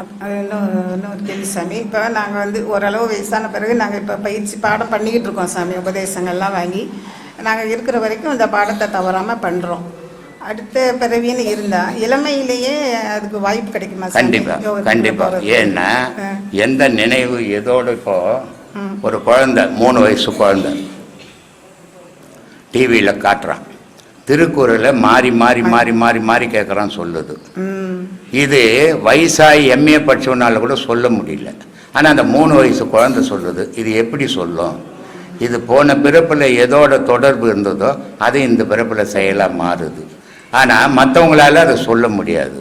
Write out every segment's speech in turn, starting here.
அது இன்னும் இன்னொரு கேள்வி சாமி இப்போ நாங்கள் வந்து ஓரளவு வயசான பிறகு நாங்கள் இப்போ பயிற்சி பாடம் பண்ணிக்கிட்டு இருக்கோம் சாமி உபதேசங்கள்லாம் வாங்கி நாங்கள் இருக்கிற வரைக்கும் இந்த பாடத்தை தவறாமல் பண்ணுறோம் அடுத்த பிறவின்னு இருந்தால் இளமையிலேயே அதுக்கு வாய்ப்பு கிடைக்குமா சாமி? கண்டிப்பா யோகத்துக்குள்ள கண்டிப்பா போறதுக்கு? ஏன்னா. எந்த நினைவு எதோட இப்போ. ஒரு குழந்தை மூணு வயசு குழந்தை டிவியில் காட்டுறான் திருக்குறளை மாறி மாறி மாறி மாறி மாறி கேட்குறான் சொல்லுது இது வயசாகி எம்ஏ படிச்சவனால கூட சொல்ல முடியல. ஆனால் அந்த மூணு வயசு குழந்தை சொல்லுது. இது எப்படி சொல்லும்? இது போன பிறப்பில் எதோட தொடர்பு இருந்ததோ அது இந்த பிறப்பில் செயலாக மாறுது. ஆனால் மற்றவங்களால அதை சொல்ல முடியாது.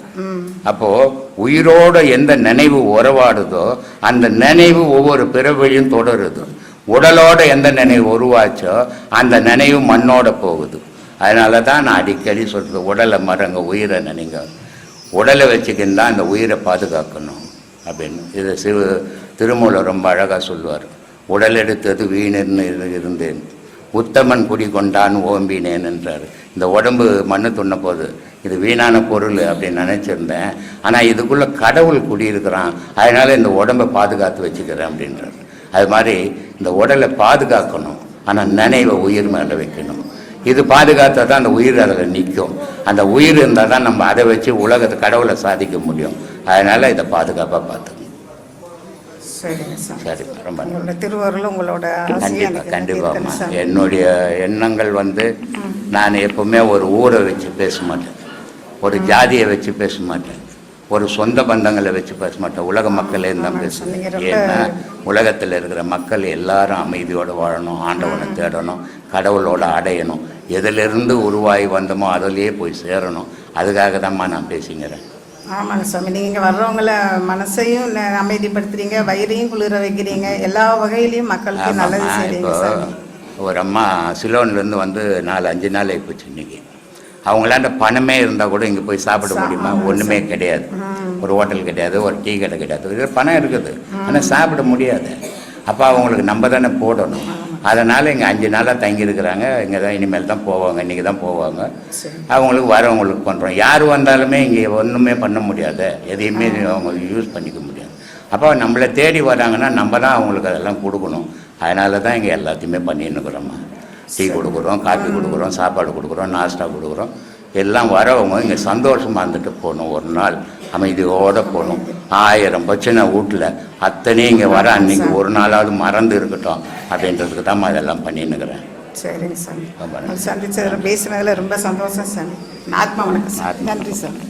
அப்போது உயிரோட எந்த நினைவு உறவாடுதோ அந்த நினைவு ஒவ்வொரு பிறவிலையும் தொடருது. உடலோட எந்த நினைவு உருவாச்சோ அந்த நினைவு மண்ணோட போகுது. அதனால தான் நான் அடிக்கடி சொல்கிறது உடலை மறங்க உயிரை நினைங்க உடலை வச்சுக்கின்னு தான் அந்த உயிரை பாதுகாக்கணும் அப்படின்னு. இதை சிறு திருமூலர் ரொம்ப அழகாக சொல்லுவார். உடல் எடுத்தது வீணர்னு இரு- இருந்தேன். உத்தமன் குடி கொண்டான் ஓம்பினேன் என்றார். இந்த உடம்பு மண்ணு துண்ண போது. இது வீணான பொருள் அப்படின்னு நினச்சிருந்தேன். ஆனால் இதுக்குள்ளே கடவுள் குடியிருக்கிறான். அதனால் இந்த உடம்பை பாதுகாத்து வச்சுக்கிறேன் அப்படின்றார். அது மாதிரி இந்த உடலை பாதுகாக்கணும். ஆனால் நினைவை உயிர் மேலே வைக்கணும். இது பாதுகாத்தா தான் அந்த உயிர் அதில் நிற்கும் அந்த உயிர் இருந்தால் தான் நம்ம அதை வச்சு உலகத்தை கடவுளை சாதிக்க முடியும். அதனால் இதை பாதுகாப்பாக பார்த்துக்கணும். சரிங்க சரி. ரொம்ப நன்றி. உங்களோட திருவருள் உங்களோட ஆசையை கண்டிப்பா எனக்கு கண்டிப்பாம்மா. நிறைவேற்றணும் சாமி. என்னுடைய எண்ணங்கள் வந்து நான் எப்பவுமே ஒரு ஊரை வச்சு பேச மாட்டேன். ஒரு ஜாதியை வச்சு பேச மாட்டேன். ஒரு சொந்த பந்தங்களை வச்சு பேச மாட்டேன் உலக மக்களே தான் பேசுவேன் ஏன்னா உலகத்தில் இருக்கிற மக்கள் எல்லாரும் அமைதியோடு வாழணும் ஆண்டவனை தேடணும் கடவுளோட அடையணும். எதிலிருந்து உருவாகி வந்தோமோ அதிலேயே போய் சேரணும். அதுக்காக தான்மா நான் பேசிங்கிறேன். ஆமாங்க சாமி நீங்கள் வர்றவங்கள மனசையும் அமைதிப்படுத்துறீங்க வயிறையும் குளிர வைக்கிறீங்க எல்லா வகையிலையும் மக்களுக்கு நல்லது செய்றீங்க ஒரு அம்மா சிலோன்லேருந்து வந்து நாலு அஞ்சு நாள் ஆகிப்போச்சு இன்னைக்கு. அவங்களாண்ட பணமே இருந்தால் கூட இங்கே போய் சாப்பிட முடியுமா? ஒன்றுமே கிடையாது. ஒரு ஹோட்டல் கிடையாது ஒரு டீ கடை கிடையாது. பணம் இருக்குது. ஆனால் சாப்பிட முடியாது. அப்போ அவங்களுக்கு நம்ம தானே போடணும். அதனால் இங்கே அஞ்சு நாளாக தங்கியிருக்கிறாங்க. இங்கே தான் இனிமேல் தான் போவாங்க. இன்றைக்கி தான் போவாங்க. அவங்களுக்கு வரவங்களுக்கு பண்ணுறோம் யார் வந்தாலுமே இங்கே ஒன்றுமே பண்ண முடியாது. எதையுமே அவங்க யூஸ் பண்ணிக்க முடியாது. அப்போ நம்மளை தேடி வராங்கன்னா நம்ம தான் அவங்களுக்கு அதெல்லாம் கொடுக்கணும். அதனால தான் இங்கே எல்லாத்தையுமே பண்ணின்னு இருக்கிறோம்மா டீ கொடுக்குறோம் காஃபி கொடுக்குறோம் சாப்பாடு கொடுக்குறோம் நாஸ்டா கொடுக்குறோம். எல்லாம் வரவங்க இங்கே சந்தோஷமாக இருந்துட்டு போகணும். ஒரு நாள் அமைதியோடு போகணும். ஆயிரம் பிரச்சனை வீட்டில் அத்தனையும் இங்கே வர அன்னைக்கு ஒரு நாளாவது மறந்து இருக்கட்டும். அப்படின்றதுக்கு தான் அதெல்லாம் பண்ணின்னுக்கிறேன். சரிங்க சாமி. சந்திச்சதுல பேசினதுல ரொம்ப சந்தோஷம் சாமி. ஆத்மா வணக்கம் சாமி ஆத்மா. நன்றி சாமி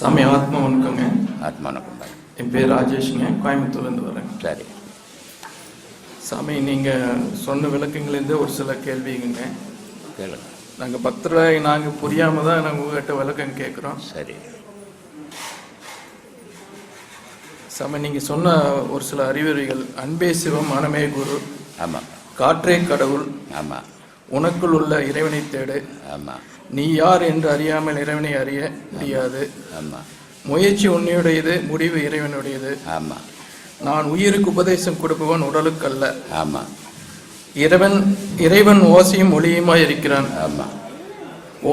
சாமி ஆத்மா வணக்கங்க. ஆத்மானக்கம் என் பேர் ராஜேஷ்ங்க கோயம்புத்தூர்லேருந்து வரேன். சரி. சாமி நீங்கள் சொன்ன விளக்கங்கள்லேருந்து ஒரு சில கேள்விங்க. கேளுங்க. நாங்கள் பக்தராய் நாங்கள் புரியாமல் தான் நாங்கள் உங்கள்கிட்ட விளக்கம் கேட்குறோம் சரி. சாமி நீங்கள் சொன்ன ஒரு சில அறிவுரைகள் அன்பே சிவம் மனமே குரு. ஆமாம் காற்றே கடவுள். ஆமாம் உனக்குள் உள்ள இறைவனை தேடு. ஆமாம் நீ யார் என்று அறியாமல் இறைவனை அறிய முடியாது. ஆமாம் முயற்சி உன்னுடையது முடிவு இறைவனுடையது. ஆமாம் நான் உயிருக்கு உபதேசம் கொடுப்பவன் உடலுக்கல்ல. ஆமாம் இறைவன் இறைவன் ஓசையும் ஒளியுமாய் இருக்கிறான். ஆமாம்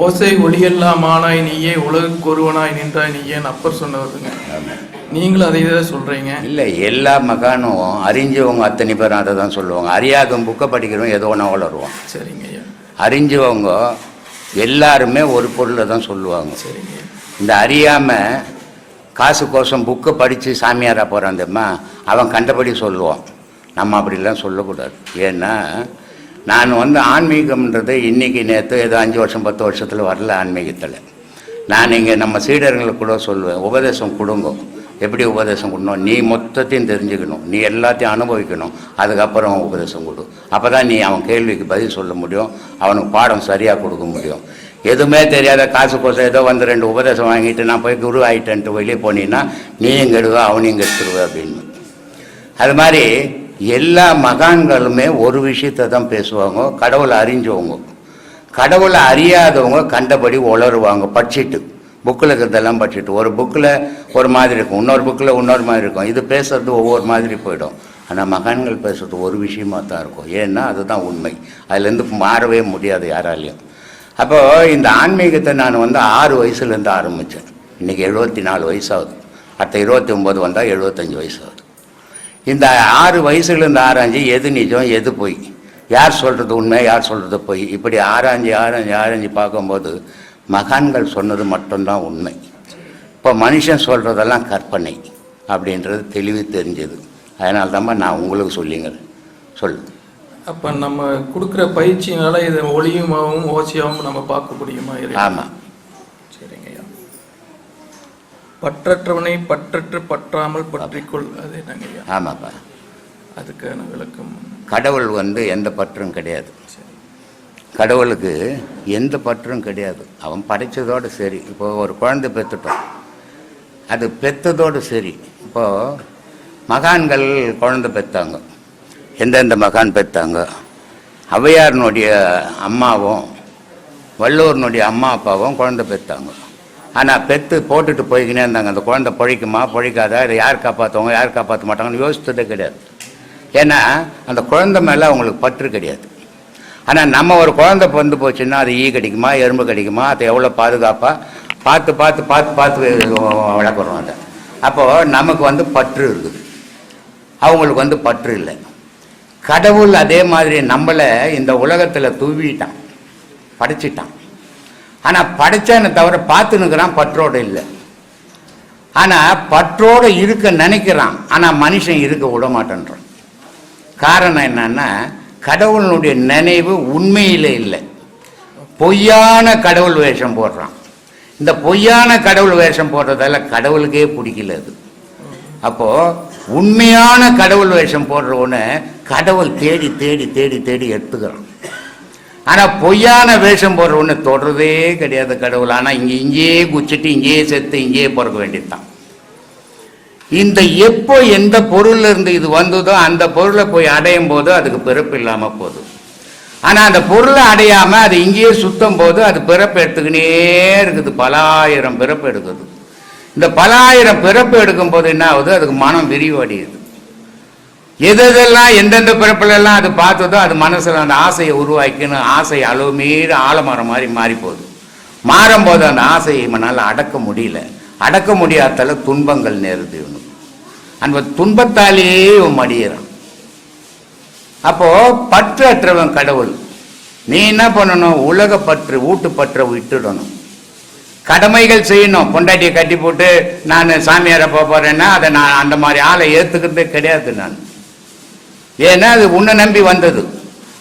ஓசை ஒளியெல்லாம் ஆனாய் நீயே உலகுக்கு ஒருவனாய் நின்றாய் நீயேன்னு அப்பர் சொன்னவருங்க. ஆமாம் நீங்களும் அதை தான் சொல்றீங்க. இல்லை எல்லா மகானும் அறிஞ்சவங்க அத்தனை பேரும் அதை தான் சொல்லுவாங்க. அறியாதவங்க புக்கை படிக்கிறவங்க ஏதோ ஒன்றா வளருவான். சரிங்க ஐயா. அறிஞ்சவங்க எல்லாருமே ஒரு பொருளை தான் சொல்லுவாங்க. சரிங்க. இந்த அறியாமல் காசு கோசம் புக்கை படித்து சாமியாராக போகிறான் தெரியுமா? அவன் கண்டபடி சொல்லுவான். நம்ம அப்படிலாம் சொல்லக்கூடாது. ஏன்னா நான் வந்து ஆன்மீகம்ன்றது இன்றைக்கி நேற்று ஏதோ அஞ்சு வருஷம் பத்து வருஷத்தில் வரல ஆன்மீகத்தில். நான் இங்கே நம்ம சீடர்களுக்கு கூட சொல்லுவேன் உபதேசம் கொடுங்க. எப்படி உபதேசம் கொடுணும் நீ மொத்தத்தையும் தெரிஞ்சுக்கணும். நீ எல்லாத்தையும் அனுபவிக்கணும். அதுக்கப்புறம் உபதேசம் கொடு. அப்போ தான் நீ அவன் கேள்விக்கு பதில் சொல்ல முடியும். அவனுக்கு பாடம் சரியாக கொடுக்க முடியும். எதுவுமே தெரியாத காசு கோசம் ஏதோ வந்து ரெண்டு உபதேசம் வாங்கிட்டு நான் போய் குரு ஆகிட்டேன்ட்டு வெளியே போனீங்கன்னா நீயும் கெடுவ அவனையும் கெடுத்துருவ அப்படின்னு. அது மாதிரி எல்லா மகான்களுமே ஒரு விஷயத்தை தான் பேசுவாங்க கடவுளை அறிஞ்சவங்க. கடவுளை அறியாதவங்க கண்டபடி உளருவாங்க படிச்சுட்டு. புக்கில் இருக்கிறதெல்லாம் படிச்சுட்டு. ஒரு புக்கில் ஒரு மாதிரி இருக்கும். இன்னொரு புக்கில் இன்னொரு மாதிரி இருக்கும். இது பேசுறது ஒவ்வொரு மாதிரி போயிடும். ஆனால் மகான்கள் பேசுறது ஒரு விஷயமா தான் இருக்கும். ஏன்னா அதுதான் உண்மை. அதுலேருந்து மாறவே முடியாது யாராலையும். அப்போ இந்த ஆன்மீகத்தை நான் வந்து ஆறு வயசுலேருந்து ஆரம்பித்தேன். இன்றைக்கி எழுபத்தி நாலு வயசாகுது. அடுத்த இருபத்தி ஒம்பது வந்தால் எழுபத்தஞ்சி வயசாகுது. இந்த ஆறு வயசுலேருந்து ஆராய்ஞ்சு எது நிஜம் எது பொய்? யார் சொல்கிறது உண்மை யார் சொல்கிறது பொய்? இப்படி ஆராய்ஞ்சி ஆராய்ஞ்சி ஆராய்ஞ்சி பார்க்கும்போது மகான்கள் சொன்னது மட்டும்தான் உண்மை. இப்போ மனுஷன் சொல்கிறதெல்லாம் கற்பனை அப்படின்றது தெளிவு தெரிஞ்சது. அதனால தான்மா நான் உங்களுக்கு சொல்லிங்க சொல்லுங்கள் அப்ப நம்ம கொடுக்குற பயிற்சியினால இது ஒளியுமாவும் ஓசையாவும் நம்ம பார்க்க முடியுமா? ஆமாம் சரிங்க ஐயா பற்றற்றவனை பற்றற்று பற்றாமல் பற்றிக்கொள். அது என்னங்க ஐயா ஆமாப்பா அதுக்கான விளக்கம் கடவுள் வந்து எந்த பற்றும் கிடையாது. சரி கடவுளுக்கு எந்த பற்றும் கிடையாது. அவன் படைச்சதோடு சரி. இப்போ ஒரு குழந்தை பெற்றுட்டோம். அது பெற்றதோடு சரி. இப்போ மகான்கள் குழந்தை பெற்றாங்க. எந்தெந்த மகான் பெற்றாங்க? ஔவையாரினுடைய அம்மாவும் வள்ளுவரனுடைய அம்மா அப்பாவும் குழந்தை பெற்றாங்க. ஆனால் பெற்று போட்டுட்டு போய்க்கினே இருந்தாங்க. அந்த குழந்தை பொழைக்குமா பொழைக்காதா? இதை யார் காப்பாற்றுவாங்க யார் காப்பாற்ற மாட்டாங்கன்னு யோசித்ததே கிடையாது. ஏன்னா அந்த குழந்தை மேலே அவங்களுக்கு பற்று கிடையாது. ஆனால் நம்ம ஒரு குழந்தை பிறந்து போச்சுன்னா அது ஈ கடிக்குமா எறும்பு கிடைக்குமா அதை எவ்வளோ பாதுகாப்பாக பார்த்து பார்த்து பார்த்து பார்த்து வளர்க்குறோம் அதை. அப்போது நமக்கு வந்து பற்று இருக்குது. அவங்களுக்கு வந்து பற்று இல்லை. கடவுள் அதே மாதிரி நம்மளை இந்த உலகத்தில் தூவிட்டான். படைச்சிட்டான். ஆனால் படைச்சானே தவிர பார்த்துன்னுக்கிறான் பற்றோடு இல்லை. ஆனால் பற்றோடு இருக்க நினைக்கிறான் ஆனால் மனுஷன் இருக்க விட மாட்டேன்றான் காரணம் என்னன்னா கடவுளுடைய நினைவு உண்மையில் இல்லை. பொய்யான கடவுள் வேஷம் போடுறான். இந்த பொய்யான கடவுள் வேஷம் போடுறதால கடவுளுக்கே பிடிக்கல அது. அப்போது உண்மையான கடவுள் வேஷம் போடுறவன கடவுள் தேடி தேடி தேடி தேடி எடுத்துக்கிறோம் ஆனால் பொய்யான வேஷம் போடுறவன தொடர்றதே கிடையாது கடவுள். ஆனால் இங்கே இங்கேயே குச்சிட்டு இங்கேயே செத்து இங்கேயே பிறக்க வேண்டியதுதான். இந்த எப்போ எந்த பொருள் இருந்து இது வந்ததோ அந்த பொருளை போய் அடையும் போது அதுக்கு பிறப்பு இல்லாமல் போதும் ஆனால் அந்த பொருளை அடையாமல் அது இங்கேயே சுத்தம் போது அது பிறப்பு எடுத்துக்கினே இருக்குது. பல ஆயிரம் பிறப்பு எடுக்குது. இந்த பல ஆயிரம் பிறப்பு எடுக்கும் போது என்ன ஆகுது? அதுக்கு மனம் விரிவடையுது. எதெல்லாம் எந்தெந்த பிறப்பிலெல்லாம் அது பார்த்ததோ அது மனசில் அந்த ஆசையை உருவாக்கின்னு ஆசை அளவு மீறி ஆலமரம் மாதிரி மாறி போகுது மாறும்போது அந்த ஆசையை இவனால் அடக்க முடியல. அடக்க முடியாதால துன்பங்கள் நேருது இவனுக்கு. அந்த துன்பத்தாலேயே இவன் மடியிறான். அப்போது பற்று அற்றவன் கடவுள். நீ என்ன பண்ணணும்? உலக பற்று ஊட்டு பற்றை விட்டுடணும். கடமைகள் செய்யணும். பொண்டாட்டியை கட்டி போட்டு நான் சாமியாரை போக போகிறேன்னா அதை நான் அந்த மாதிரி ஆளை ஏற்றுக்கிறதே கிடையாது நான். ஏன்னா அது உன்னை நம்பி வந்தது.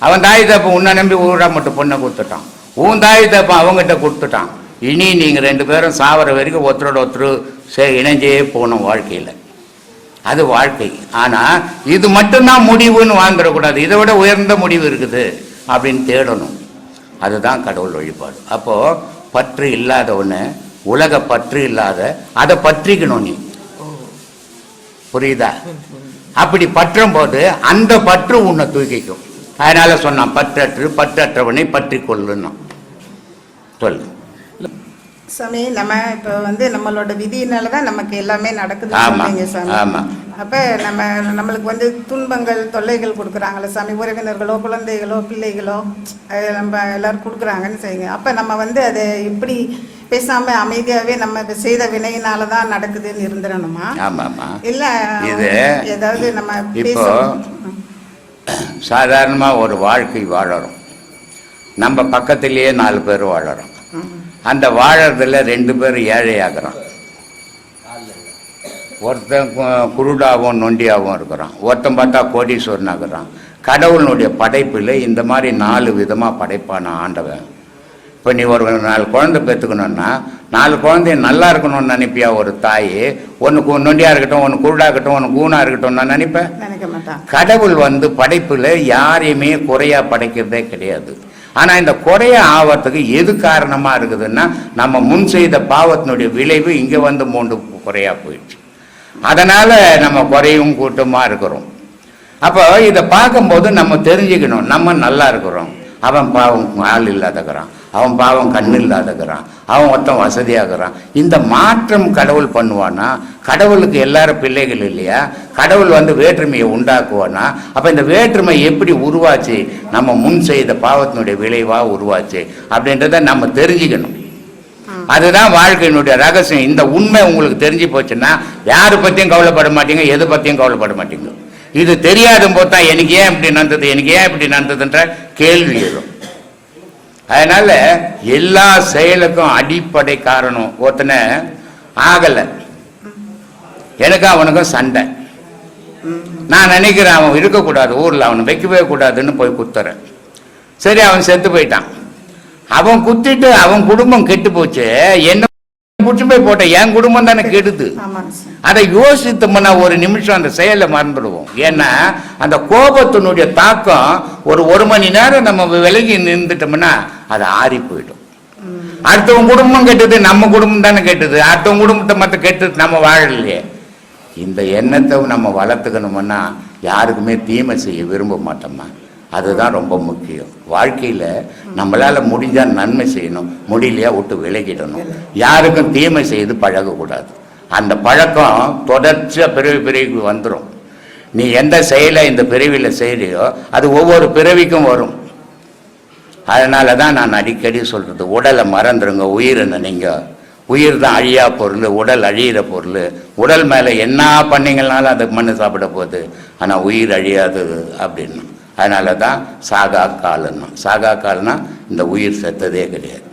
அவன் தாய் தப்ப உன்னை நம்பி ஊரா மட்டும் பொண்ணை கொடுத்துட்டான். உன் தாய் தப்ப அவங்ககிட்ட கொடுத்துட்டான். இனி நீங்கள் ரெண்டு பேரும் சாவர வரைக்கும் ஒருத்தரோட ஒருத்தர் சே இணைஞ்சே போகணும் வாழ்க்கையில். அது வாழ்க்கை. ஆனால் இது மட்டும்தான் முடிவுன்னு வாழ்ந்துடக்கூடாது இதை விட உயர்ந்த முடிவு இருக்குது அப்படின்னு தேடணும். அதுதான் கடவுள் வழிபாடு. அப்போது பற்று இல்லாத ஒன்று உலக பற்று இல்லாத அதை பற்றிக்கணும் நீ. புரியுதா? அப்படி பற்றும் போது அந்த பற்று உன்னை தூக்கிக்கும். அதனால சொன்னான் பற்றற்று பற்றற்றவனை பற்றி கொள்ளுன்னு. சொல்லு. சாமி நம்ம இப்போ வந்து நம்மளோட விதியினால தான் நமக்கு எல்லாமே நடக்குது சொல்றீங்க சாமி. அப்போ நம்ம நம்மளுக்கு வந்து துன்பங்கள் தொல்லைகள் கொடுக்குறாங்களே சாமி. உறவினர்களோ குழந்தைகளோ பிள்ளைகளோ நம்ம எல்லாரும் கொடுக்குறாங்கன்னு செய்யுங்க. அப்போ நம்ம வந்து அதை எப்படி பேசாம அமைதியாகவே நம்ம செய்த வினையினால தான் நடக்குதுன்னு இருந்துடணுமா? ஆமாம்மா. இல்லை இது ஏதாவது நம்ம இப்போ சாதாரணமாக ஒரு வாழ்க்கை வாழறோம். நம்ம பக்கத்திலேயே நாலு பேர் வாழறோம். அந்த வாழறதுல ரெண்டு பேர் ஏழையாகிறான். ஒருத்தன் கு- குருடாவும் நொண்டியாகவும் இருக்கிறான். ஒருத்தன் பார்த்தா கோடீஸ்வரனாகிறான். கடவுளுடைய படைப்பில் இந்த மாதிரி நாலு விதமாக படைப்பான ஆண்டவன். இப்போ நீ ஒரு நாலு குழந்தை பெற்றுக்கணும்னா நாலு குழந்தைய நல்லா இருக்கணும்னு நினைப்பியா ஒரு தாய்? ஒன்று நொண்டியாக இருக்கட்டும் ஒன்று குருடா இருக்கட்டும் ஒன்று கூணா இருக்கட்டும் நான் நினைப்பேன். நினைக்க மாட்டான். கடவுள் வந்து படைப்புல யாரையுமே குறையா படைக்கிறதே கிடையாது. ஆனா இந்த குறைய ஆவறதுக்கு எது காரணமா இருக்குதுன்னா நம்ம முன் செய்த பாவத்தினுடைய விளைவு இங்க வந்து மூண்டு குறையா போயிடுச்சு. அதனால நம்ம குறையும் கூட்டமா இருக்கிறோம். அப்போ இதை பார்க்கும்போது நம்ம தெரிஞ்சுக்கணும் நம்ம நல்லா இருக்கிறோம். அவன் பாவம் ஆள் இல்லாதக்கிறான். அவன் பாவம் கண்ணு இல்லாதக்கிறான் அவன் ஒருத்தன் வசதியாகிறான் இந்த மாற்றம் கடவுள் பண்ணுவானா கடவுளுக்கு எல்லாரும் பிள்ளைகள் இல்லையா? கடவுள் வந்து வேற்றுமையை உண்டாக்குவானா அப்போ இந்த வேற்றுமை எப்படி உருவாச்சு? நம்ம முன் செய்த பாவத்தினுடைய விளைவாக உருவாச்சு? அப்படின்றத நம்ம தெரிஞ்சுக்கணும். அதுதான் வாழ்க்கையினுடைய ரகசியம். இந்த உண்மை உங்களுக்கு தெரிஞ்சு போச்சுன்னா யாரை பற்றியும் கவலைப்பட மாட்டீங்க எதை பற்றியும் கவலைப்பட மாட்டீங்க. இது தெரியாத போது தான் எனக்கு ஏன் இப்படி நடந்தது எனக்கு ஏன் இப்படி நடந்ததுன்ற கேள்வி எழும். அதனால எல்லா செயலுக்கும் அடிப்படை காரணம் ஒருத்தனை ஆகலை. எனக்கும் அவனுக்கும் சண்டை. நான் நினைக்கிறேன் அவன் இருக்கக்கூடாது ஊரில் அவனை வைக்கவே கூடாதுன்னு போய் குத்துறேன். சரி அவன் செத்து போயிட்டான். அவன் குத்திட்டு அவன் குடும்பம் கெட்டு போச்சு. என்ன பிடிச்சி போய் போட்ட என் குடும்பம் தானே கெடுது. அதை யோசித்தோம்னா ஒரு நிமிஷம் அந்த செயலை மறந்துடுவோம். ஏன்னா அந்த கோபத்தினுடைய தாக்கம் ஒரு ஒரு மணி நேரம் நம்ம விலகி நின்றுட்டோம்னா அது ஆறி போயிடும். அடுத்தவங்க குடும்பம் கெட்டது நம்ம குடும்பம் தானே கெட்டது. அடுத்தவங்க குடும்பத்தை மற்ற கெட்டது நம்ம வாழலையே. இந்த எண்ணத்தை நம்ம வளர்த்துக்கணும்னா யாருக்குமே தீமை செய்ய விரும்ப மாட்டோமா அதுதான் ரொம்ப முக்கியம். வாழ்க்கையில் நம்மளால் முடிஞ்சால் நன்மை செய்யணும். முடியலையா விட்டு விலகிடணும். யாருக்கும் தீமை செய்து பழகக்கூடாது. அந்த பழக்கம் தொடர்ச்சியாக பிறவி பிறவிக்கு வந்துடும் நீ எந்த செயலை இந்த பிறவியில் செய்கிறியோ அது ஒவ்வொரு பிறவிக்கும் வரும். அதனால தான் நான் அடிக்கடி சொல்கிறது உடலை மறந்துடுங்க உயிரை நீங்கள் உயிர் தான் அழியா பொருள் உடல் அழியிற பொருள். உடல் மேலே என்ன பண்ணீங்கனாலும் அது மண்ணு சாப்பிட போகுது. ஆனால் உயிர் அழியாதது அப்படின்னு. அதனால தான் சாகா காலன்னா சாகா கால்னா இந்த உயிர் செத்ததே கிடையாது.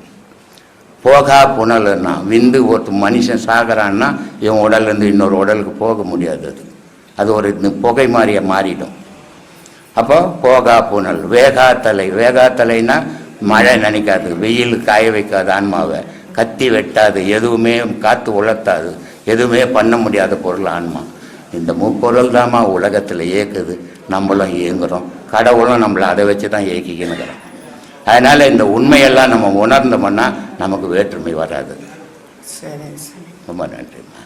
போகா புனல்னா விந்து ஒரு மனுஷன் சாகிறான்னா இவன் உடல்லேருந்து இன்னொரு உடலுக்கு போக முடியாது அது. அது ஒரு இது புகை மாதிரியே மாறிடும். அப்போ போகா புனல். வேகாத்தலை. வேகாத்தலைனா மழை நினைக்காது. வெயில் காய வைக்காது ஆன்மாவை. கத்தி வெட்டாது. எதுவுமே காற்று உலர்த்தாது. எதுவுமே பண்ண முடியாத பொருள் ஆன்மா. இந்த முப்பொருள் தாம்மா உலகத்தில் இயக்குது. நம்மளும் இயங்குறோம். கடவுளும் நம்மளை அதை வச்சு தான் இயக்கிக்கணுங்கிறோம் அதனால் இந்த உண்மையெல்லாம் நம்ம உணர்ந்தோம்னா நமக்கு வேற்றுமை வராது. சார். ரொம்ப நன்றிம்மா.